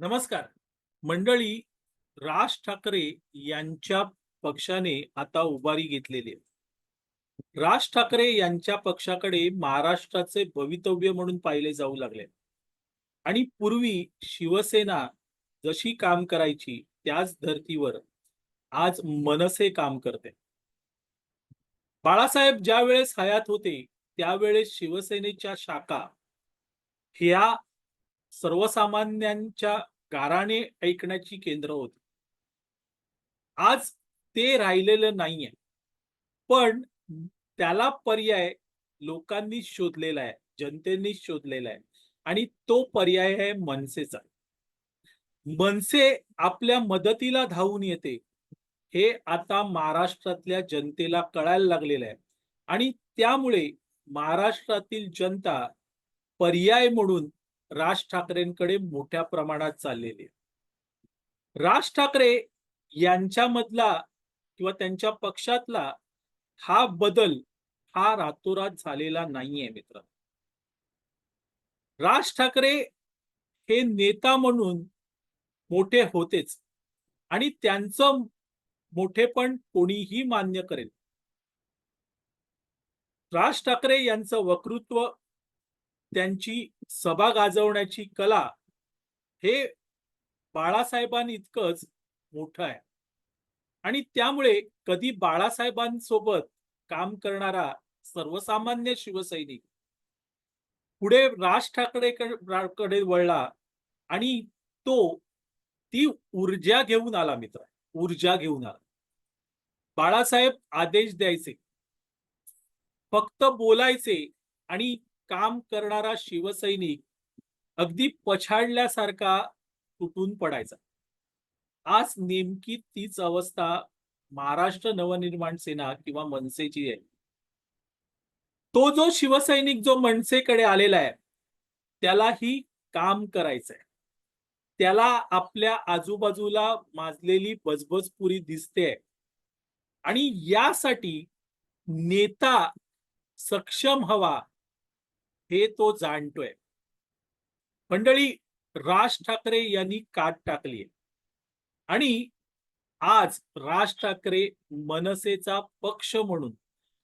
नमस्कार. मंडळी राज ठाकरे यांच्या पक्षाने आता उभारी घेतलेली आहे. राज ठाकरे यांच्या पक्षाकडे महाराष्ट्राचे भवितव्य म्हणून पाहिले जाऊ लागले आणि पूर्वी शिवसेना जशी काम करायची त्याच धर्तीवर आज मनसे काम करते. बाळासाहेब ज्या वेळेस हयात होते त्यावेळेस शिवसेनेच्या शाखा ह्या सर्वसामान्यांच्या गाराने ऐकण्याची केंद्र होती. आज ते राहिलेलं नाहीये. पण त्याला पर्याय लोकांनी शोधलेला आहे जनतेने शोधलेला आहे. आणि तो पर्याय आहे मनसेचा. मनसे आपल्या मदतीला धावून येते. हे आता महाराष्ट्रातल्या जनतेला कळायला लागलेलं आहे. आणि त्यामुळे महाराष्ट्रातील जनता पर्याय म्हणून राज ठाकरेंकडे मोठ्या प्रमाणात चाललेली आहे. राज ठाकरे यांच्यामधला किंवा त्यांच्या पक्षातला हा बदल हा रातोरात झालेला नाहीये मित्र राज ठाकरे हे नेता म्हणून मोठे होतेच आणि त्यांचं मोठेपण कोणीही मान्य करेल. राज ठाकरे यांचं वक्तृत्व त्यांची सभा गाजवण्याची कला हे बाळासाहेबांइतकंच मोठं आहे. आणि त्यामुळे कधी बाळासाहेबांसोबत काम करणारा सर्वसामान्य शिवसैनिक पुढे राज ठाकरे कडे वळला आणि तो ती ऊर्जा घेऊन आला मित्र ऊर्जा घेऊन आला. बाळासाहेब आदेश द्यायचे. फक्त बोलायचे आणि काम करणारा शिवसैनिक अगदी पछाडल्यासारखा तुटून पडायचा. आज नेमकी तीच अवस्था महाराष्ट्र नवनिर्माण सेना किंवा मनसेची आहे. तो जो शिवसैनिक जो मनसेकडे आलेला आहे त्यालाही काम करायचंय. त्याला आपल्या आजूबाजूला माजलेली बजबजपुरी दिसते आणि यासाठी नेता सक्षम हवा हे तो जाणतोय. मंडळी राज ठाकरे यांनी काट टाकली आणि आज राज ठाकरे मनसेचा पक्ष म्हणून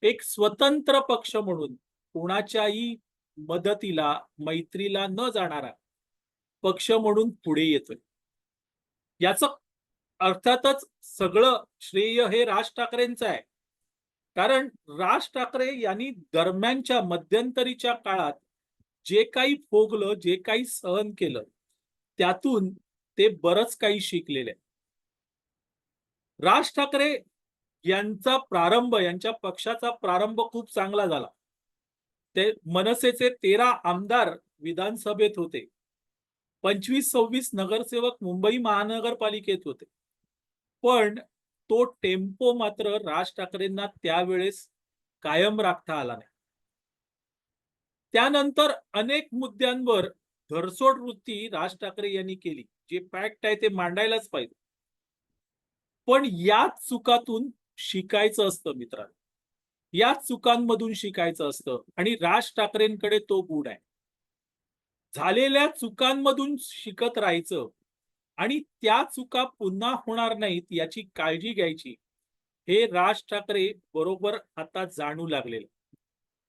एक स्वतंत्र पक्ष म्हणून कोणाच्याही मदतीला मैत्रीला न जाणारा पक्ष म्हणून पुढे येतोय. याच अर्थातच सगळं श्रेय हे राज ठाकरेंचं आहे. कारण राज ठाकरे यांनी दरम्यानच्या मध्यंतरीच्या काळात जे काही भोगलं जे काही सहन केलं त्यातून ते बरंच काही शिकलेले. राज ठाकरे यांचा प्रारंभ यांच्या पक्षाचा प्रारंभ खूप चांगला झाला. ते मनसेचे तेरा आमदार विधानसभेत होते. पंचवीस सव्वीस नगरसेवक मुंबई महानगरपालिकेत होते. पण तो टेम्पो मात्र राज ठाकरेंना त्यावेळेस कायम राखता आला नाही. त्यानंतर अनेक मुद्द्यांवर धरसोड वृत्ती राज ठाकरे यांनी केली जे फॅक्ट आहे ते मांडायलाच पाहिजे. पण याच चुकातून शिकायचं असतं मित्रांनो. याच चुकांमधून शिकायचं असतं आणि राज ठाकरेंकडे तो गुण आहे. झालेल्या चुकांमधून शिकत राहायचं आणि त्या चुका पुन्हा होणार नाहीत याची काळजी घ्यायची हे राज ठाकरे बरोबर आता जाणू लागलेले.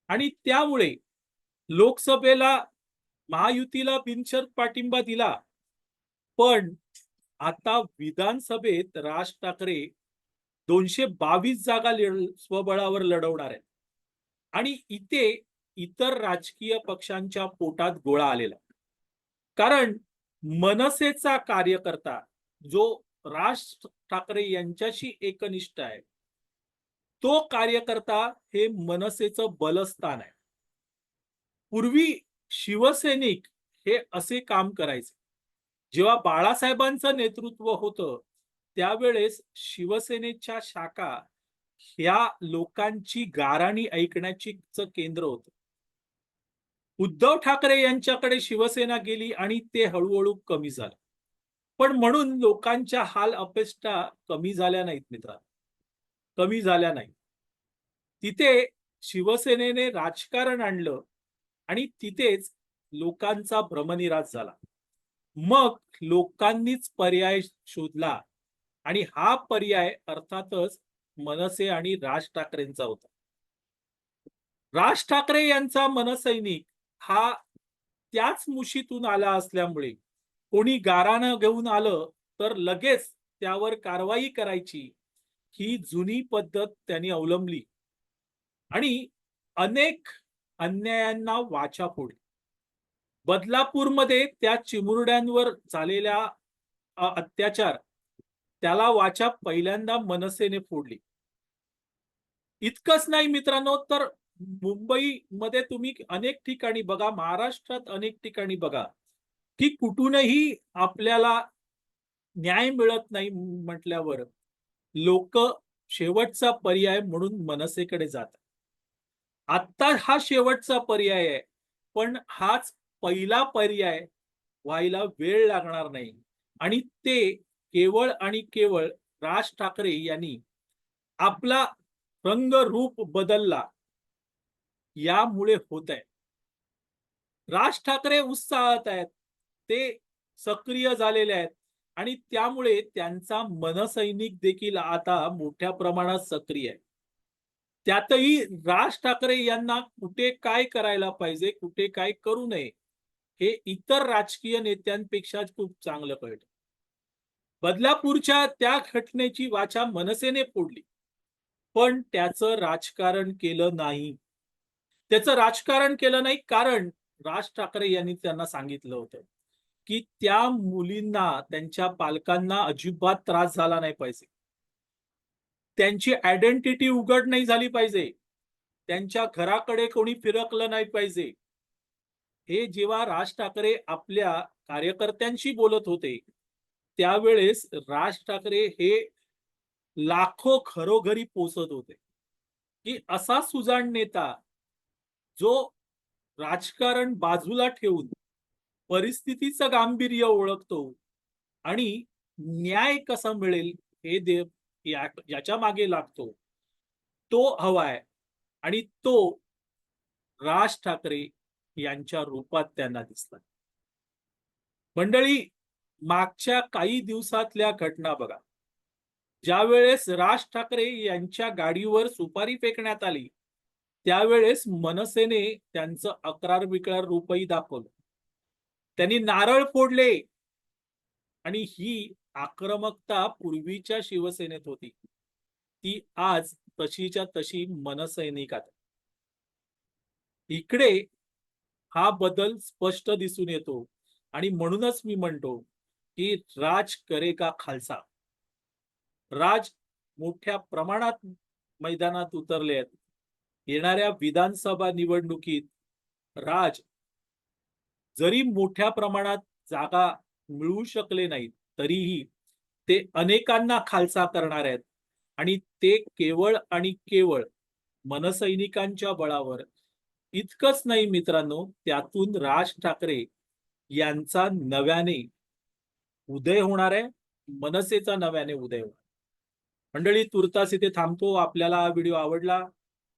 आणि त्यामुळे लोकसभेला महायुतीला बिनशर्त पाठिंबा दिला. पण आता विधानसभेत राज ठाकरे दोनशे बावीस जागा स्वबळावर लढवणार आहेत. आणि इथे इतर राजकीय पक्षांच्या पोटात गोळा आलेला. कारण मनसेचा कार्यकर्ता जो राज ठाकरे यांच्याशी एकनिष्ठ आहे तो कार्यकर्ता हे मनसेचं बलस्थान आहे. पूर्वी शिवसैनिक हे असे काम करायचे. जेव्हा बाळासाहेबांचं नेतृत्व होतं त्यावेळेस शिवसेनेच्या शाखा ह्या लोकांची गाराणी ऐकण्याची केंद्र होतं. उद्धव ठाकरे यांच्याकडे शिवसेना गेली आणि ते हळूहळू कमी झालं. पण म्हणून लोकांच्या हाल अपेष्टा कमी झाल्या नाहीत मित्रांनो. कमी झाल्या नाही तिथे शिवसेनेने राजकारण आणलं आणि तिथेच लोकांचा भ्रमनिराश झाला. मग लोकांनीच पर्याय शोधला आणि हा पर्याय अर्थातच मनसे आणि राज ठाकरेंचा होता. राज ठाकरे यांचा मनसैनिक हा त्याच मुशीतून आला असल्यामुळे कोणी गारानं घेऊन आलं तर लगेच त्यावर कारवाई करायची ही जुनी पद्धत त्यांनी अवलंबली. आणि अनेक अन्यायांना वाचा फोडली. बदलापूरमध्ये त्या चिमुरड्यांवर झालेल्या अत्याचार त्याला वाचा पहिल्यांदा मनसेने फोडली. इतकंच नाही मित्रांनो तर मुंबईमध्ये तुम्ही अनेक ठिकाणी बघा महाराष्ट्रात अनेक ठिकाणी बघा की कुठूनही आपल्याला न्याय मिळत नाही म्हटल्यावर लोक शेवटचा पर्याय म्हणून मनसेकडे जातात. आत्ता हा शेवटचा पर्याय आहे पण हाच पहिला पर्याय व्हायला वेळ लागणार नाही. आणि ते केवळ आणि केवळ राज ठाकरे यांनी आपला रंगरूप बदलला. यामुळे होत आहे राज ठाकरे उत्साहात आहेत. ते सक्रिय झालेले आहेत. आणि त्यामुळे त्यांचा मनसैनिक देखील आता मोठ्या प्रमाणात सक्रिय आहे. त्यातही राज ठाकरे यांना कुठे काय करायला पाहिजे कुठे काय करू नये हे इतर राजकीय नेत्यांपेक्षा खूप चांगलं कळतं. बदलापूरच्या त्या घटनेची वाचा मनसेने फोडली. पण त्याचं राजकारण केलं नाही. त्याचं राजकारण केलं नाही कारण राज ठाकरे यांनी त्यांना सांगितलं होतं की त्या मुलींना त्यांच्या पालकांना अजिबात त्रास झाला नाही पाहिजे. त्यांची आयडेंटिटी उघड नाही झाली पाहिजे. त्यांच्या घराकडे कोणी फिरकलं नाही पाहिजे. हे जेव्हा राज ठाकरे आपल्या कार्यकर्त्यांशी बोलत होते त्यावेळेस राज ठाकरे हे लाखो घरोघरी पोचत होते. की असा सुजाण नेता जो राजकारण बाजूला ठेवून परिस्थितीचं गांभीर्य ओळखतो आणि न्याय कसा मिळेल हे देव याच्या मागे लागतो. तो हवाय आणि तो राज ठाकरे यांच्या रूपात त्यांना दिसला. मंडळी मागच्या काही दिवसातल्या घटना बघा. ज्यावेळेस राज ठाकरे यांच्या गाडीवर सुपारी फेकण्यात आली त्यावेळेस मनसेने त्यांचं अकरार विकरार रूपही दाखवलं. त्यांनी नारळ फोडले. आणि ही आक्रमकता पूर्वीच्या शिवसेनेत होती. ती आज तशीच्या तशी मनसैनिकात इकडे हा बदल स्पष्ट दिसून येतो. आणि म्हणूनच मी म्हणतो की राज करे का खालसा? राज मोठ्या प्रमाणात मैदानात उतरले आहेत. येणाऱ्या विधानसभा निवडणुकीत राज जरी मोठ्या प्रमाणात जागा मिळू शकले नाहीत तरीही ते अनेकांना खालसा करणार आहेत. आणि ते केवळ आणि केवळ मनसैनिकांच्या बळावर इतकंच नाही मित्रांनो त्यातून राज ठाकरे यांचा नव्याने उदय होणार आहे. मनसेचा नव्याने उदय होणार मंडळी तुर्तास इथे थांबतो. आपल्याला हा व्हिडिओ आवडला